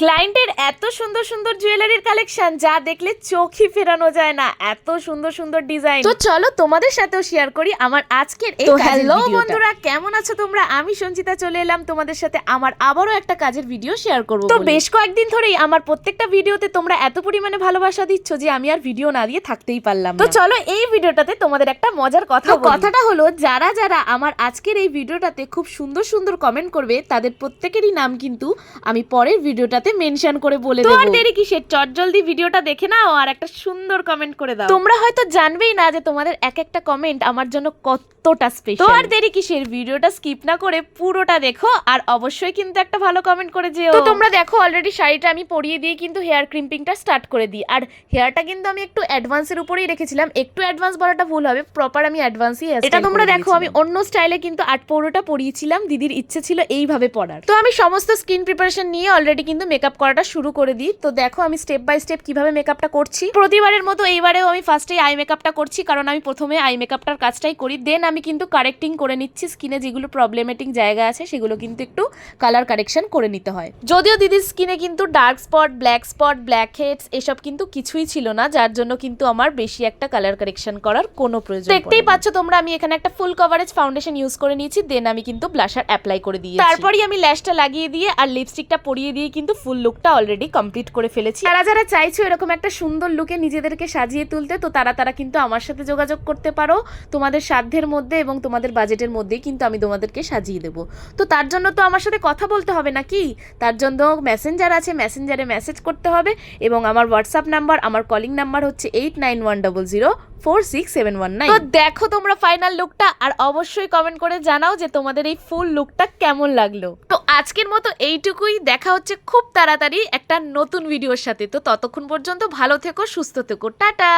ক্লায়েন্টের এত সুন্দর সুন্দর জুয়েলারির কালেকশন যা দেখলে চোখই ফেরানো যায় না। এত সুন্দর সুন্দর ডিজাইন। তো চলো তোমাদের সাথেও শেয়ার করি আমার আজকের এই হ্যালো বন্ধুরা কেমন আছো তোমরা? আমি সঞ্চিতা চলে এলাম তোমাদের সাথে আমার আবারও একটা কাজের ভিডিও শেয়ার করব তো বেশ কয়েকদিন ধরেই আমার প্রত্যেকটা ভিডিওতে তোমরা এত পরিমাণে ভালোবাসা দিচ্ছ যে আমি আর ভিডিও না দিয়ে থাকতেই পারলাম তো চলো এই ভিডিওটাতে তোমাদের একটা মজার কথা কথাটা হলো যারা যারা আমার আজকের এই ভিডিওটাতে খুব সুন্দর সুন্দর কমেন্ট করবে তাদের প্রত্যেকেরই নাম কিন্তু আমি পরের ভিডিওটাতে মেনশন করে বলে দেবো আর দেরি কিসের? চটজলদি ভিডিওটা দেখে নাও আর একটা সুন্দর কমেন্ট করে দাও। তোমরা হয়তো জানবেই না যে তোমাদের এক একটা কমেন্ট আমার জন্য কতটা স্পেশাল তো আর দেরি কিসের? ভিডিওটা স্কিপ না করে পুরোটা দেখো আর অবশ্যই কিন্তু একটা ভালো কমেন্ট করে যেও। তো তোমরা দেখো অলরেডি শাড়িটা আমি পরিয়ে দিয়ে কিন্তু হেয়ার ক্রিম্পিংটা স্টার্ট করে দিই। আর হেয়ারটা কিন্তু আমি একটু অ্যাডভান্সের উপরেই রেখেছিলাম। একটু অ্যাডভান্স বলাটা ভুল হবে প্রপার আমি অ্যাডভান্সই এটা তোমরা দেখো আমি অন্য স্টাইলে কিন্তু আট পৌরোটা পরিয়েছিলাম। দিদির ইচ্ছে ছিল এইভাবে পড়ার তো আমি সমস্ত স্কিন প্রিপারেশন নিয়ে অলরেডি কিন্তু মেকআপ করাটা শুরু করে দিই। তো দেখো আমি স্টেপ বাই স্টেপ কীভাবে মেকআপটা করছি। প্রতিবারের মতো এইবারেও আমি ফার্স্টেই আই মেকআপটা করছি কারণ আমি প্রথমে আই মেকআপটার কাজটাই করি। দেন আমি কিন্তু কারেক্টিং করে নিচ্ছি স্কিনে যেগুলো প্রবলেমেটিক জায়গা আছে সেগুলো কিন্তু একটু কালার কারেকশন করে নিতে হয়। যদিও দিদির স্কিনে কিন্তু dark spot black spot blackheads এসব কিন্তু কিছুই ছিল না যার জন্য কিন্তু আমার বেশি একটা কালার কারেকশন করার কোনো প্রয়োজন দেখতেই পাচ্ছ তোমরা আমি এখানে একটা ফুল কভারেজ ফাউন্ডেশন ইউজ করে নিয়েছি দেন আমি কিন্তু ব্লাশার অ্যাপ্লাই করে দিয়েছি। তারপরেই আমি ল্যাশটা লাগিয়ে দিয়ে আর লিপস্টিকটা পরিয়ে দিয়ে কিন্তু ফুল লুকটা অলরেডি কমপ্লিট করে ফেলেছি। যারা যারা চাইছো এরকম একটা সুন্দর লুকে নিজেদেরকে সাজিয়ে তুলতে, তো তারা তারা কিন্তু আমার সাথে যোগাযোগ করতে পারো। তোমাদের সাধ্যের মধ্যে এবং তোমাদের বাজেটের মধ্যেই কিন্তু আমি তোমাদেরকে সাজিয়ে দেবো। তো তার জন্য তো আমার সাথে কথা বলতে হবে নাকি? তার জন্য মেসেঞ্জার আছে মেসেঞ্জারে মেসেজ করতে হবে এবং আমার হোয়াটসঅ্যাপ নাম্বার আমার কলিং নাম্বার হচ্ছে eight nine one double zero four six seven one nine তো দেখো তোমরা ফাইনাল লুকটা আর অবশ্যই কমেন্ট করে জানাও যে তোমাদের এই ফুল লুকটা কেমন লাগল। তো আজকের মতো এইটুকুই, দেখা হচ্ছে খুব তাড়াতাড়ি একটা নতুন ভিডিওর সাথে। তো ততক্ষণ পর্যন্ত ভালো থেকো সুস্থ থেকো। টাটা!